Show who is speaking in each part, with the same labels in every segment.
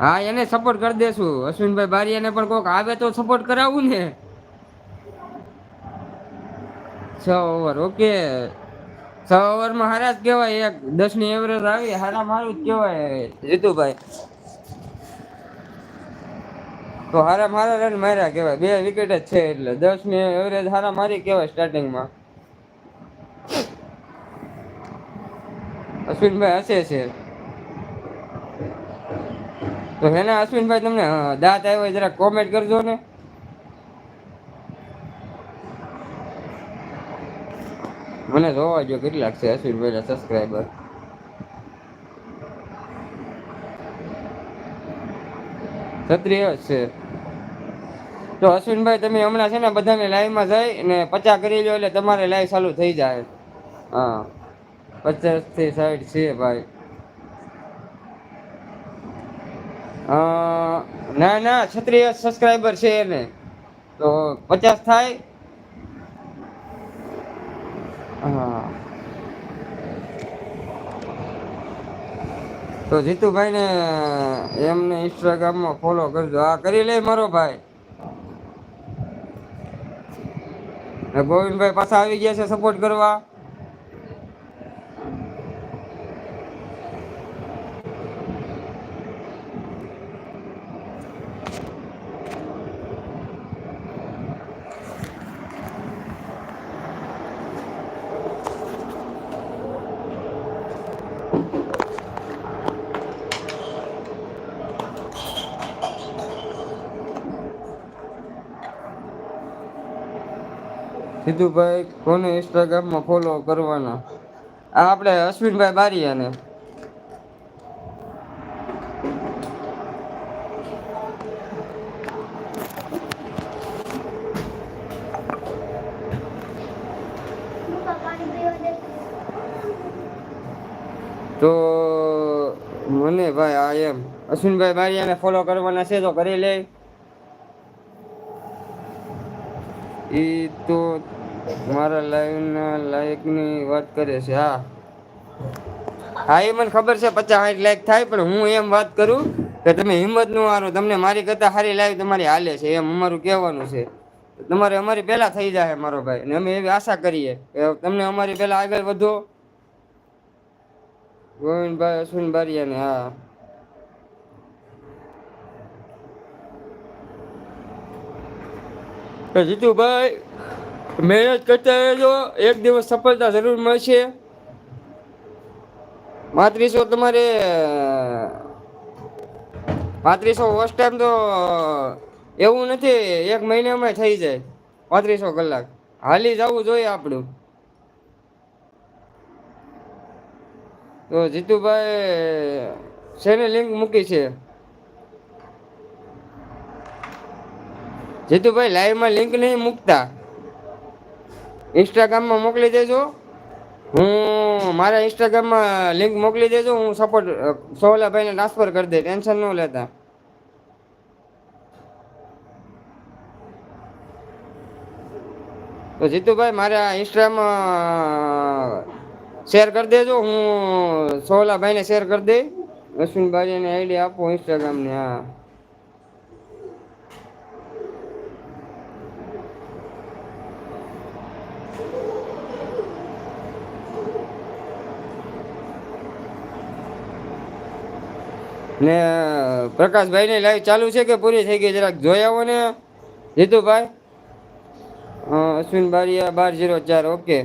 Speaker 1: હા, એને સપોર્ટ કરી દેશું. અશ્વિનભાઈ બારીયાને પણ કોક આવે તો સપોર્ટ કરાવવું ને. છ ઓવર ઓકે છ ઓવરમાં હારા જ કહેવાય. એક દસની એવરેજ આવી, હારા મારું જ કહેવાય. જીતુભાઈ તો હારા મારા રન માર્યા કહેવાય. બે વિકેટ જ છે એટલે દસની એવરેજ હારા મારી કહેવાય સ્ટાર્ટિંગમાં અશ્વિનભાઈ હશે છે. તો હેના અશ્વિનભાઈ તમને દાંત આવ્યો જરા કોમેન્ટ કરજો ને. મને જોવા જો કેટલાક છે અશ્વિનભાઈ ના સબસ્ક્રાઈબર ક્ષત્રિય છે. તો અશ્વિનભાઈ તમે હમણાં છે ને બધાને લાઈવમાં જઈ અને પચા કરી લો એટલે તમારે લાઈવ ચાલુ થઈ જાય. હા પચાસથી સાઈઠ છે ભાઈ. ના ના, ક્ષત્રિય સબસ્ક્રાઈબર છે એને. તો પચાસ થાય. તો જીતુભાઈ ને એમને ઇન્સ્ટાગ્રામમાં ફોલો કરજો. આ કરી લે મારો ભાઈ. ગોવિંદભાઈ પાછા આવી ગયા છે સપોર્ટ કરવા. સિદ્ધુભાઈ, કોને ઇન્સ્ટાગ્રામમાં ફોલો કરવાના? આ આપણે અશ્વિનભાઈ બારિયાને. તો મને ભાઈ આ એમ. અશ્વિનભાઈ બારિયાને ફોલો કરવાના છે તો કરી લે એ તો મારા લાઈવના લાયકની વાત કરે છે, હા. હા, એ મને ખબર છે, પચાસ સાઠ લાયક થાય, પણ હું એમ વાત કરું કે તમે હિંમતનું હારો, તમને મારી કરતાં સારી લાઈવ તમારી હાલે છે, એમ અમારું કહેવાનું છે. તમારે અમારી પહેલા થઈ જાય મારો ભાઈ, અને અમે એવી આશા કરીએ કે તમને અમારી પહેલા આગળ વધો. ગોવિંદભાઈ અશ્વિન બારિયાને હા. જીતુભાઈ મહેનત કરતા રહેજો. એક દિવસ સફળતા જરૂર મળશે. પાંત્રીસો તમારે, પાંત્રીસો વોચ ટાઈમ તો એવું નથી, એક મહિનામાં થઈ જાય. પાંત્રીસો કલાક. હાલી જવું જોઈએ આપણું. તો જીતુભાઈ, શેને લિંક મૂકી છે? જીતુભાઈ લાઈવમાં લિંક નહીં મૂકતા. ઇન્સ્ટાગ્રામમાં મોકલી દેજો. હું મારા ઇન્સ્ટાગ્રામમાં લિંક મોકલી દેજો. હું સપોર્ટ સોહલાભાઈને ટ્રાન્સફર કરી દે. ટેન્શન ન લેતા. તો જીતુભાઈ મારા ઇન્સ્ટામાં શેર કરી દેજો. હું સોહલાભાઈને શેર કરી દઈ અશ્વિનભાઈને આઈડી આપો ઇન્સ્ટાગ્રામની હા. ને પ્રકાશભાઈ ની લાઈવ ચાલુ છે કે પૂરી થઈ ગઈ? જરાક જોઈ આવો ને. જીતુભાઈ? અશ્વિન બારિયા, બાર જીરો ચાર, ઓકે.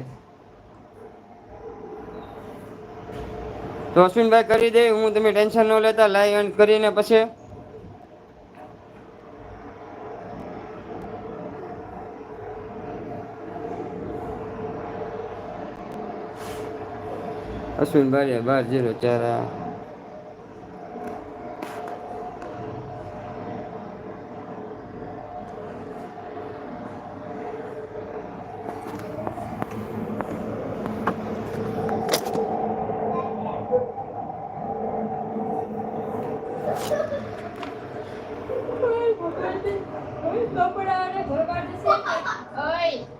Speaker 1: તો અશ્વિનભાઈ કરી દે, હું તમે ટેન્શન ન લેતા લાઈવ એન્ડ કરીને પછી. અશ્વિન બારિયા, બાર જીરો ચાર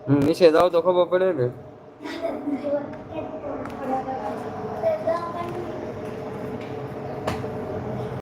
Speaker 1: હા આવતો ખબર પડે ને.